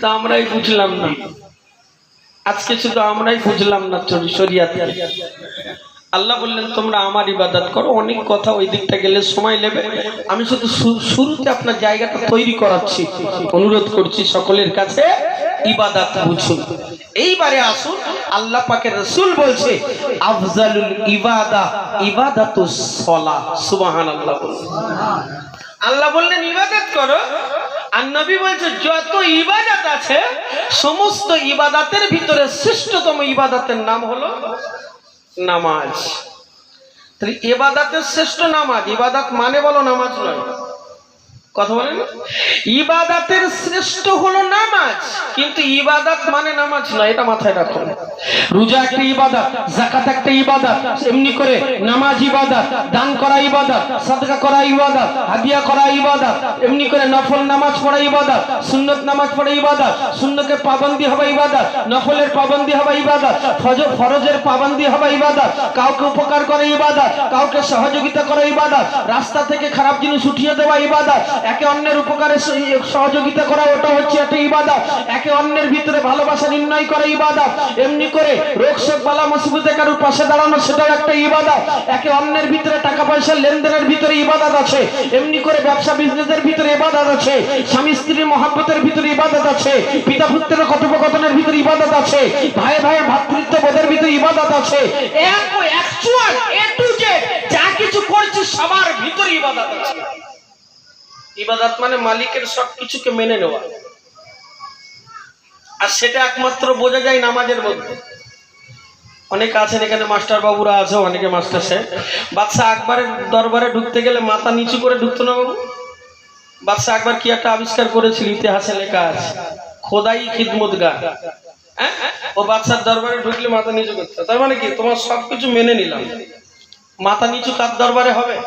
কিন্তু আমরাই বুঝলাম না। আজকে শুধু আমরাই বুঝলাম না শরিয়াতে আল্লাহ বললেন, তোমরা আমার ইবাদত করো, অনেক কথা ওই দিকটা গেলে সময় নেবে। আমি শুধু শুরুতে আপনার জায়গাটা তৈরি করাচ্ছি। অনুরোধ করছি সকলের কাছে ইবাদত বুঝুন। এইবারে আসুন, আল্লাহ পাকের রসুল বলছে, আফজালুল ইবাদা ইবাদাতুস সলা সুবহানাল্লাহ আল্লাহ বললেন, ইবাদত করো আর নবী বলছে, যত ইবাদত আছে, সমস্ত ইবাদাতের ভিতরে শ্রেষ্ঠতম ইবাদাতের নাম হলো নামাজ। তাহলে ইবাদাতের শ্রেষ্ঠ নামাজ, ইবাদাত মানে বলো নামাজ নয়। কথা বলেন? ইবাদাতের শ্রেষ্ঠ হলো কিন্তু ইবাদাত মানে নামাজ নয় এটা মাথায় রাখুন। রোজা একটা ইবাদত জাকাত একটা ইবাদত, এমনি করে নামাজ ইবাদত, দান করা ইবাদত, সাদকা করা ইবাদত, হাদিয়া করা ইবাদত, এমনি করে নফল নামাজ পড়া ইবাদত, সুন্নত নামাজ পড়া ইবাদত, সুন্নতের পাবন্দি হবে ইবাদত, নফলের পাবন্দি হবে ইবাদত ফরজের পাবন্দি হবে ইবাদত, কাউকে উপকার করা ইবাদত, কাউকে সহযোগিতা করা ইবাদত, রাস্তা থেকে খারাপ জিনিস উঠিয়ে দেওয়া ইবাদত, একে অন্যের উপকারে সহযোগিতা করা, ওটা হচ্ছে একটা ইবাদত। একে অন্যের ভিতরে ভালোবাসা নির্ণয় করা ইবাদত। এমনি করে রোগ শোক, বালা, মুসিবতে কারোর পাশে দাঁড়ানো, সেটাও একটা ইবাদত। একে অন্যের ভিতরে টাকা পয়সা লেনদেনের ভিতরে ইবাদত আছে। এমনি করে ব্যবসা, বিজনেসের ভিতরে ইবাদত আছে। স্বামী, স্ত্রীর মহাব্বতের ভিতরে ইবাদত আছে। পিতা পুত্রের কথোপকথনের ভিতরে ইবাদত আছে। ভাই ভাইয়ের ভাতৃত্ব বোধের ভিতরে ইবাদত আছে। এক অ্যাকচুয়াল এ টু জেড যা কিছু করছি, সবার ভিতরে ইবাদত আছে। ইবাদত মানে মালিকের সব কিছুকে মেনে নেওয়া। আর সেটা একমাত্র বোঝা যায় নামাজের মধ্যে। অনেকে আছেন এখানে মাস্টার বাবুরা আছে, অনেকে মাস্টার সাহেব। বাদশা আকবরের দরবারে ঢুকতে গেলে মাথা নিচু করে ঢুকতো না বাবু? বাদশা আকবর কি একটা আবিষ্কার করেছিল? ইতিহাসে লেখা আছে। খোদাই খিদমত গা হ্যাঁ? ও বাদশার দরবারে ঢুকলে মাথা নিচু করতে। তার মানে কি? তোমার সবকিছু মেনে নিলাম। মাথা নিচু কার দরবারে হবে?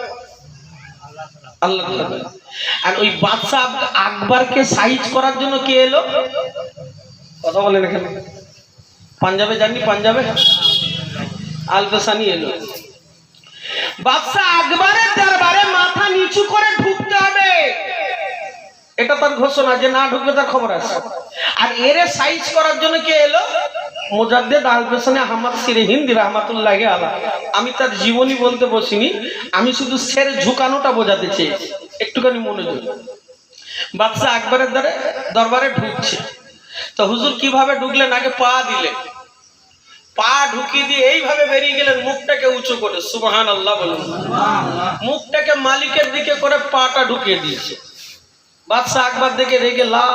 আল্লাহ। আর ওই আক- আকবরকে সাইজ করার জন্য কে এলো? কথা বলেন এখানে। পাঞ্জাবে জানি পাঞ্জাবে? আলফেসানি এলো। বাদশা আকবরের দরবারে মাথা নিচু করে ঢুকতে হবে। এটা তার ঘোষণা যে না ঢুকবে তার খবর আছে। আর এরে সাইজ করার জন্য কে এলো? মোজাদ্দেদ আলফেসানে আহমদ সিরে হিন্দি রহমাতুল্লাহ আলা। আমি তার জীবনী বলতে বসিনি, আমি শুধু সের ঝুকানোটা বোঝাতে চেয়েছি। একটুখানি মনে মনোযোগ। বাদশা আকবরের দ্বারে দরবারে ঢুকছে। তো হুজুর কীভাবে ঢুকলেন? আগে পা দিলেন পা ঢুকিয়ে দিয়ে এইভাবে বেরিয়ে গেলেন, মুখটাকে উঁচু করে। সুবহান আল্লাহ বলুন। মুখটাকে মালিকের দিকে করে পাটা ঢুকিয়ে দিয়েছে। বাদশাহ আকবর দেখে রেগে লাল।